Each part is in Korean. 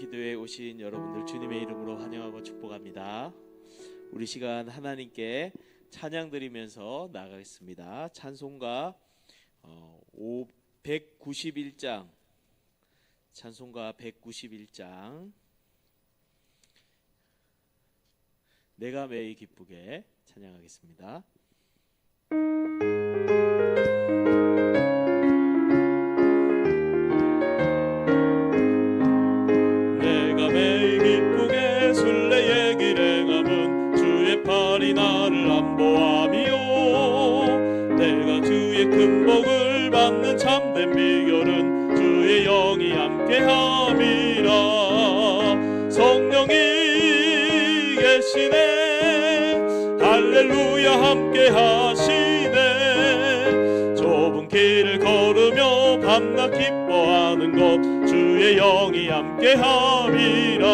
기도에 오신 여러분들 주님의 이름으로 환영하고 축복합니다. 우리 시간 하나님께 찬양 드리면서 나가겠습니다. 찬송가 어, 191장 찬송가 191장 내가 매일 기쁘게 찬양하겠습니다. 함께함이라. 성령이 계시네. 할렐루야 함께 하시네. 좁은 길을 걸으며 밤낮 기뻐하는 것 주의 영이 함께 함이라.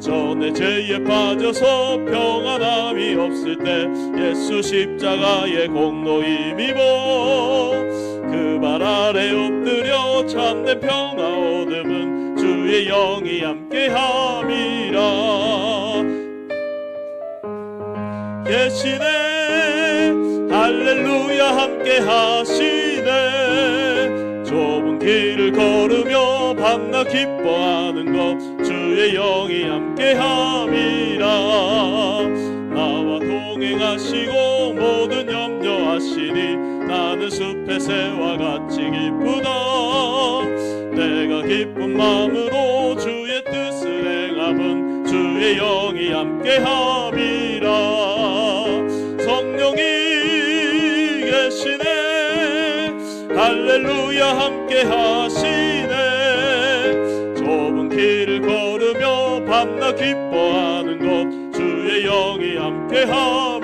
전에 죄에 빠져서 평안함이 없을 때 예수 십자가의 공로 힘입어 그 발 아래 엎드려 참된 평화 얻음은 주의 영이 함께함이라. 계시네. 할렐루야 함께 하시네. 좁은 길을 걸으며 밤낮 기뻐하는 것 주의 영이 함께 함이라. 나와 동행하시고 나는 숲의 새와 같이 기쁘다. 내가 기쁜 마음으로 주의 뜻을 행함은 주의 영이 함께 함이라. 성령이 계시네. 할렐루야 함께 하시네. 좁은 길을 걸으며 밤낮 기뻐하는 것 주의 영이 함께 함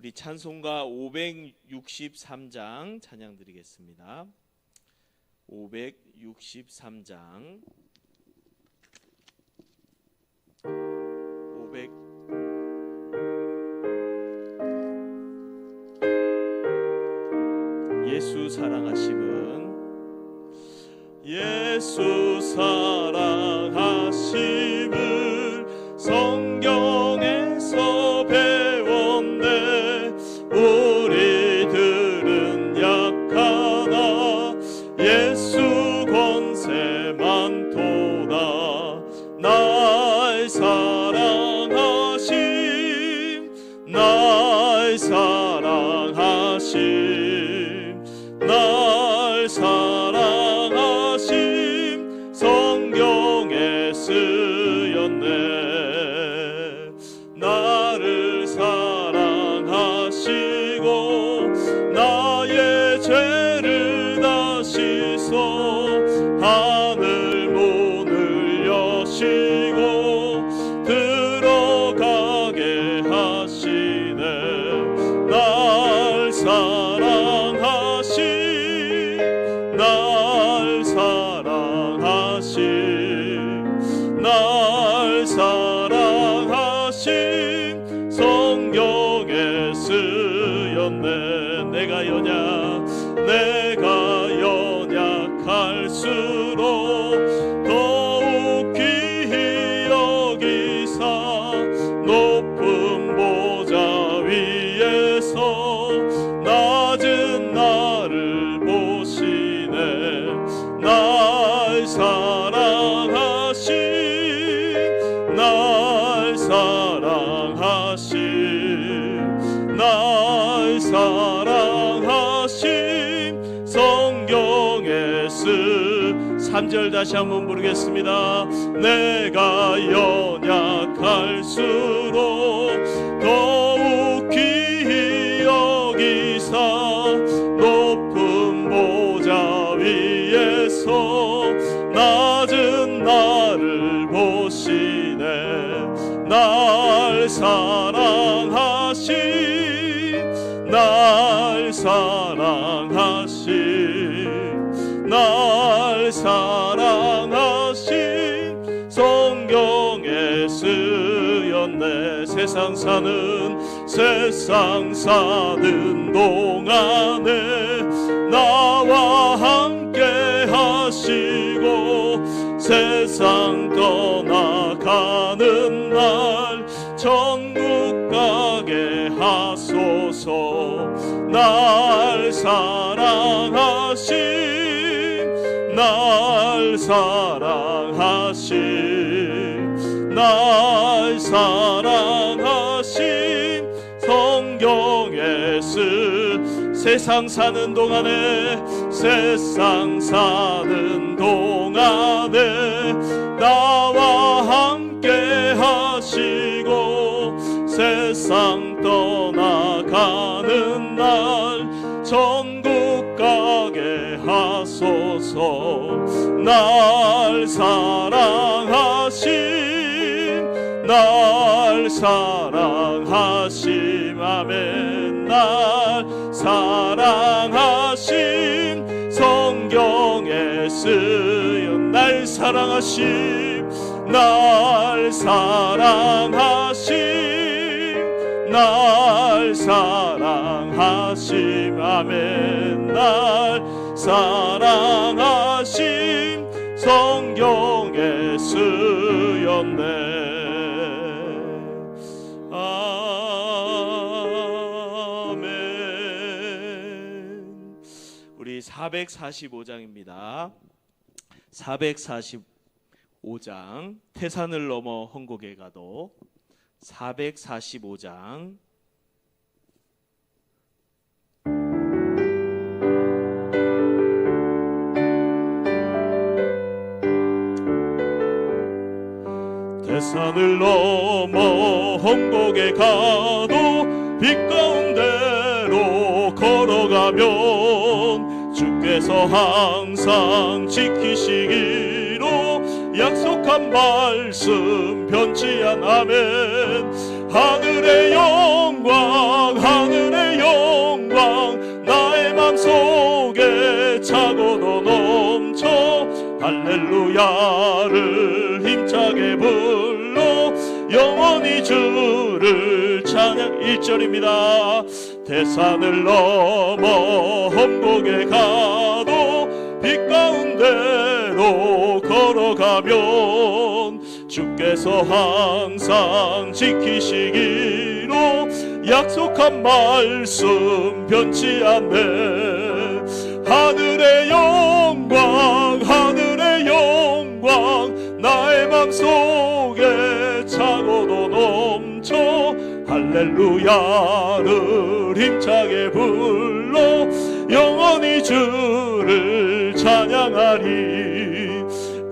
우리 찬송가 563장 찬양 드리겠습니다. 563장. 500 예수 사랑하심은 예수 사랑하심을 3절 다시 한번 부르겠습니다. 내가 연약할수록 더욱 귀히 여기사 높은 보좌 위에서 낮은 나를 보시네 날 사랑하시 날 사랑하시 날 사랑하시 성경에 쓰였네 세상 사는 세상 사는 동안에 나와 함께 하시고 세상 떠나가는 날 천국 가게 하소서. 날 사랑하신 날 사랑하신 날 사랑하신 성경에 쓴 세상 사는 동안에 세상 사는 동안에 나와 함께 하시고 세상 떠나가 하소서. 날 사랑하신 날 사랑하심. 아멘. 날 사랑하심. 성경에 쓰여 날 사랑하심 날 사랑하심 날 사랑하심. 아멘. 날 사랑하심 성경에 쓰였네. 아멘. 우리 445장입니다. 445장 태산을 넘어 헌곡에 가도 445장 산을 넘어 헌곡에 가도 빛 가운데로 걸어가면 주께서 항상 지키시기로 약속한 말씀 변치 않아멘. 하늘의 영광 하늘의 영광 나의 맘속에 차고도 넘쳐 할렐루야를 불러 영원히 주를 찬양 1절입니다. 대산을 넘어 험곡에 가도 빛 가운데로 걸어가면 주께서 항상 지키시기로 약속한 말씀 변치 않네. 하늘의 영광 하늘의 영광 나의 맘속 할렐루야를 힘차게 불러 영원히 주를 찬양하리.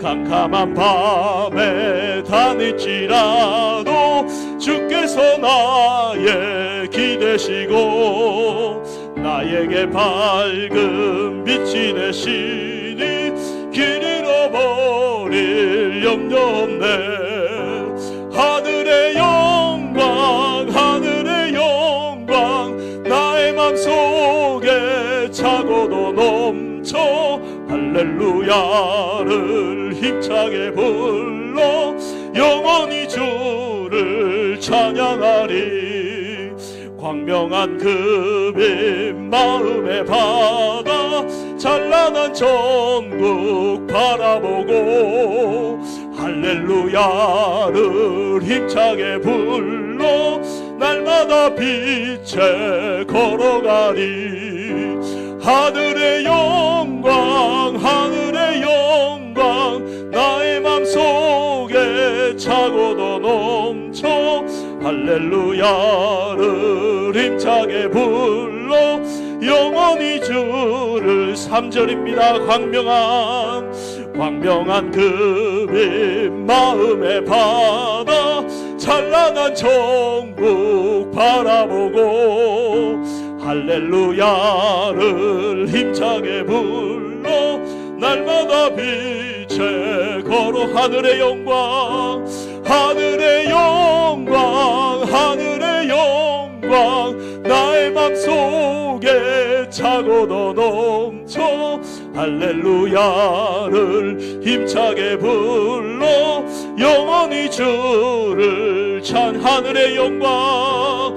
캄캄한 밤에 다닐지라도 주께서 나의 기대시고 나에게 밝은 빛이 되시니 길 잃어버릴 염려 없네 차고도 넘쳐 할렐루야를 힘차게 불러 영원히 주를 찬양하리. 광명한 그빛 마음에 받아 찬란한 전국 바라보고 할렐루야를 힘차게 불러 날마다 빛에 걸어가리 하늘의 영광 하늘의 영광 나의 맘속에 차고도 넘쳐 할렐루야를 힘차게 불러 영원히 주를 3절입니다. 광명한 광명한 그빛 마음에 받아 찬란한 천국 바라보고 할렐루야를 힘차게 불러 날마다 빛에 걸어 하늘의 영광 하늘의 영광 하늘의 영광. 나의 맘속에 차고도 넘쳐 할렐루야를 힘차게 불러 영원히 주를 찬 하늘의 영광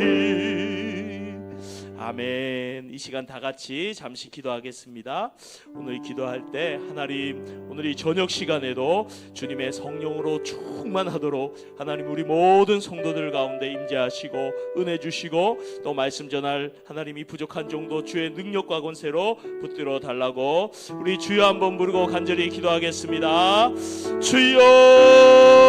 아멘. 이 시간 다 같이 잠시 기도하겠습니다. 오늘 기도할 때 하나님 오늘 이 저녁 시간에도 주님의 성령으로 충만하도록 하나님 우리 모든 성도들 가운데 임재하시고 은혜 주시고 또 말씀 전할 하나님이 부족한 정도 주의 능력과 권세로 붙들어 달라고 우리 주여 한번 부르고 간절히 기도하겠습니다. 주여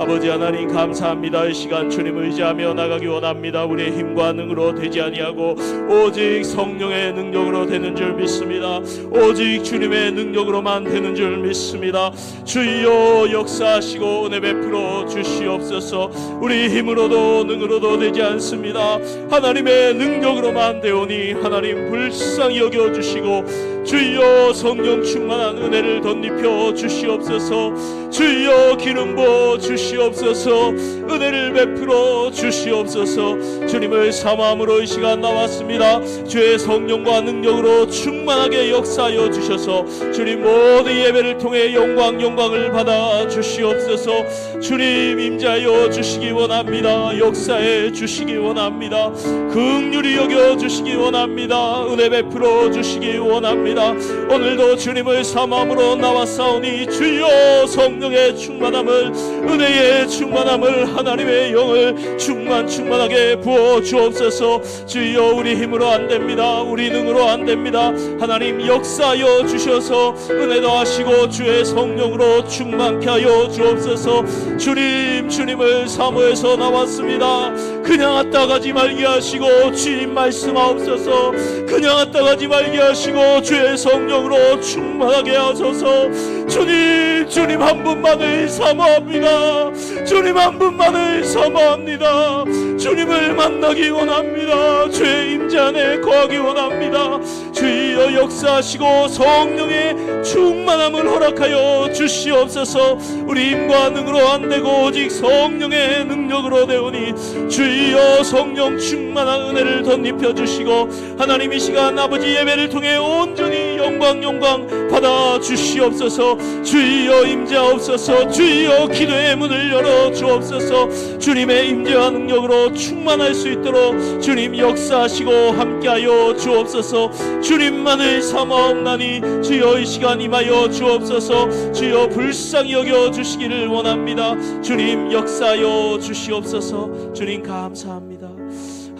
아버지 하나님 감사합니다. 이 시간 주님을 의지하며 나가기 원합니다. 우리의 힘과 능으로 되지 아니하고 오직 성령의 능력으로 되는 줄 믿습니다. 오직 주님의 능력으로만 되는 줄 믿습니다. 주여 역사하시고 은혜 베풀어 주시옵소서. 우리 힘으로도 능으로도 되지 않습니다. 하나님의 능력으로만 되오니 하나님 불쌍히 여겨 주시고 주여 성령 충만한 은혜를 덧입혀 주시옵소서. 주여 기름 부어 주시옵소서. 은혜를 베풀어 주시옵소서. 주님을 사모함으로 이 시간 나왔습니다. 주의 성령과 능력으로 충만하게 역사하여 주셔서 주님 모든 예배를 통해 영광 영광을 받아 주시옵소서. 주님 임자여 주시기 원합니다. 역사해 주시기 원합니다. 긍휼히 여겨 주시기 원합니다. 은혜 베풀어 주시기 원합니다. 오늘도 주님을 사모함으로 나왔사오니 주여 성령의 충만함을 은혜의 충만함을 하나님의 영을 충만 충만하게 부어 주옵소서. 주여 우리 힘으로 안 됩니다. 우리 능으로 안 됩니다. 하나님 역사하여 주셔서 은혜 더하시고 주의 성령으로 충만케 하여 주옵소서. 주님 주님을 사모해서 나왔습니다. 그냥 왔다 가지 말게 하시고 주님 말씀하옵소서. 그냥 왔다 가지 말게 하시고 주의 성령으로 충만하게 하소서. 주님 주님 한 분만을 사모합니다. 주님 한 분만을 사모합니다. 주님을 만나기 원합니다. 주의 임재 안에 거하기 원합니다. 주여 역사하시고 성령의 충만함을 허락하여 주시옵소서. 우리 힘과 능으로 안 되고 오직 성령의 능력으로 되오니 주여 성령 충만한 은혜를 덧입혀 주시고 하나님 이 시간 아버지 예배를 통해 온전히 영광 영광 받아 주시옵소서. 주여 임재하옵소서. 주여 기도의 문을 열어 주옵소서. 주님의 임재와 능력으로 충만할 수 있도록 주님 역사하시고 함께하여 주옵소서. 주님만을 삼아옵나니 주여 이 시간 임하여 주옵소서. 주여 불쌍히 여겨 주시기를 원합니다. 주님 역사하여 주시옵소서. 주님 감사합니다.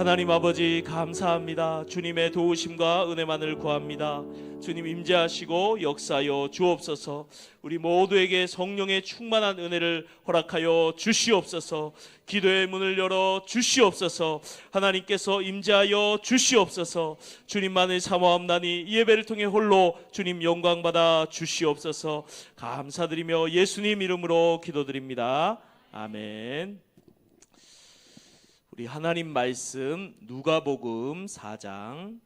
하나님 아버지 감사합니다. 주님의 도우심과 은혜만을 구합니다. 주님 임재하시고 역사하여 주옵소서. 우리 모두에게 성령의 충만한 은혜를 허락하여 주시옵소서. 기도의 문을 열어 주시옵소서. 하나님께서 임재하여 주시옵소서. 주님만을 사모함나니 이 예배를 통해 홀로 주님 영광 받아 주시옵소서. 감사드리며 예수님 이름으로 기도드립니다. 아멘. 우리 하나님 말씀 누가복음 4장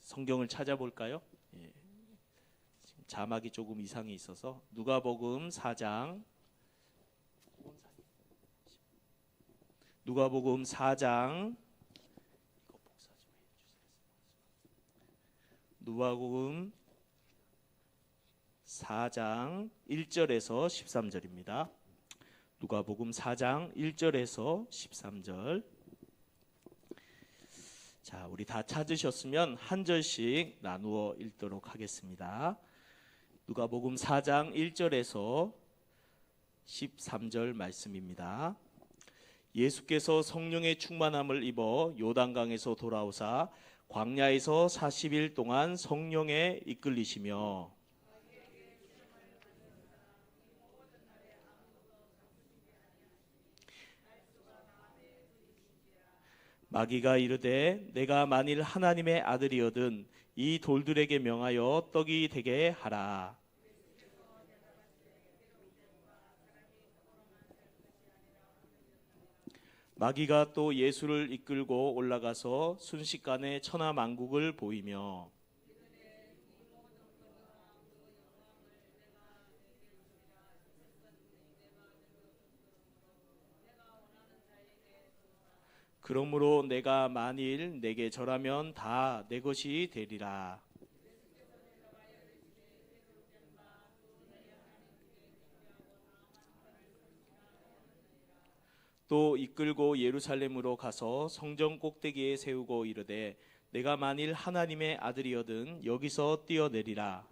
성경을 찾아볼까요? 예. 자막이 조금 이상이 있어서 누가복음 4장 누가복음 4장 누가복음 4장 1절에서 13절입니다. 누가복음 4장 1절에서 13절. 자, 우리 다 찾으셨으면 한 절씩 나누어 읽도록 하겠습니다. 누가복음 4장 1절에서 13절 말씀입니다. 예수께서 성령의 충만함을 입어 요단강에서 돌아오사 광야에서 40일 동안 성령에 이끌리시며 마귀가 이르되 내가 만일 하나님의 아들이거든 이 돌들에게 명하여 떡이 되게 하라. 마귀가 또 예수를 이끌고 올라가서 순식간에 천하 만국을 보이며 그러므로 내가 만일 내게 절하면 다 내 것이 되리라. 또 이끌고 예루살렘으로 가서 성전 꼭대기에 세우고 이르되 내가 만일 하나님의 아들이거든 여기서 뛰어내리라.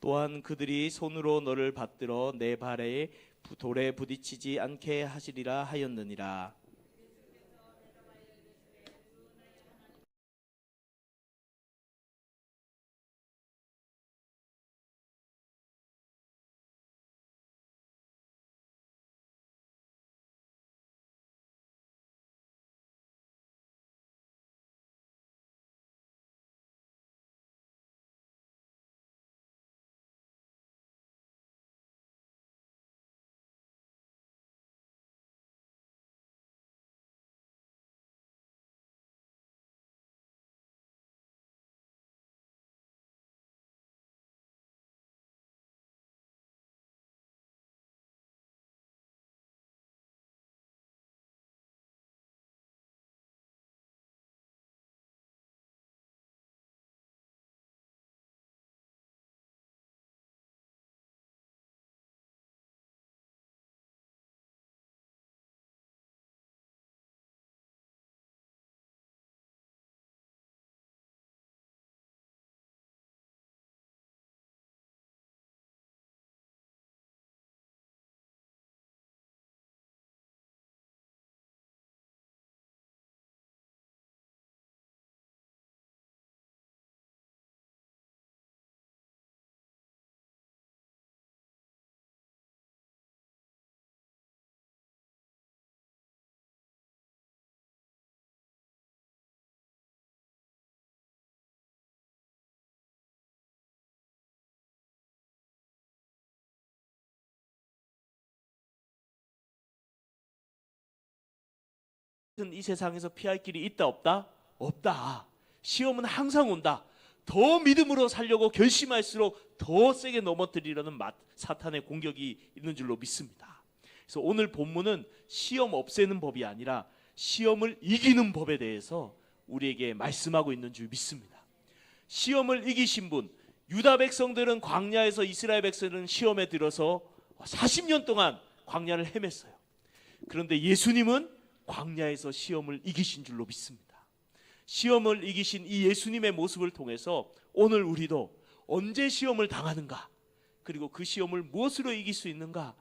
또한 그들이 손으로 너를 받들어 내 발에 부- 돌에 부딪히지 않게 하시리라 하였느니라. 이 세상에서 피할 길이 있다 없다? 없다. 시험은 항상 온다. 더 믿음으로 살려고 결심할수록 더 세게 넘어뜨리려는 마- 사탄의 공격이 있는 줄로 믿습니다. 그래서 오늘 본문은 시험 없애는 법이 아니라 시험을 이기는 법에 대해서 우리에게 말씀하고 있는 줄 믿습니다. 시험을 이기신 분, 유다 백성들은 광야에서 이스라엘 백성들은 시험에 들어서 40년 동안 광야를 헤맸어요. 그런데 예수님은 광야에서 시험을 이기신 줄로 믿습니다. 시험을 이기신 이 예수님의 모습을 통해서 오늘 우리도 언제 시험을 당하는가, 그리고 그 시험을 무엇으로 이길 수 있는가,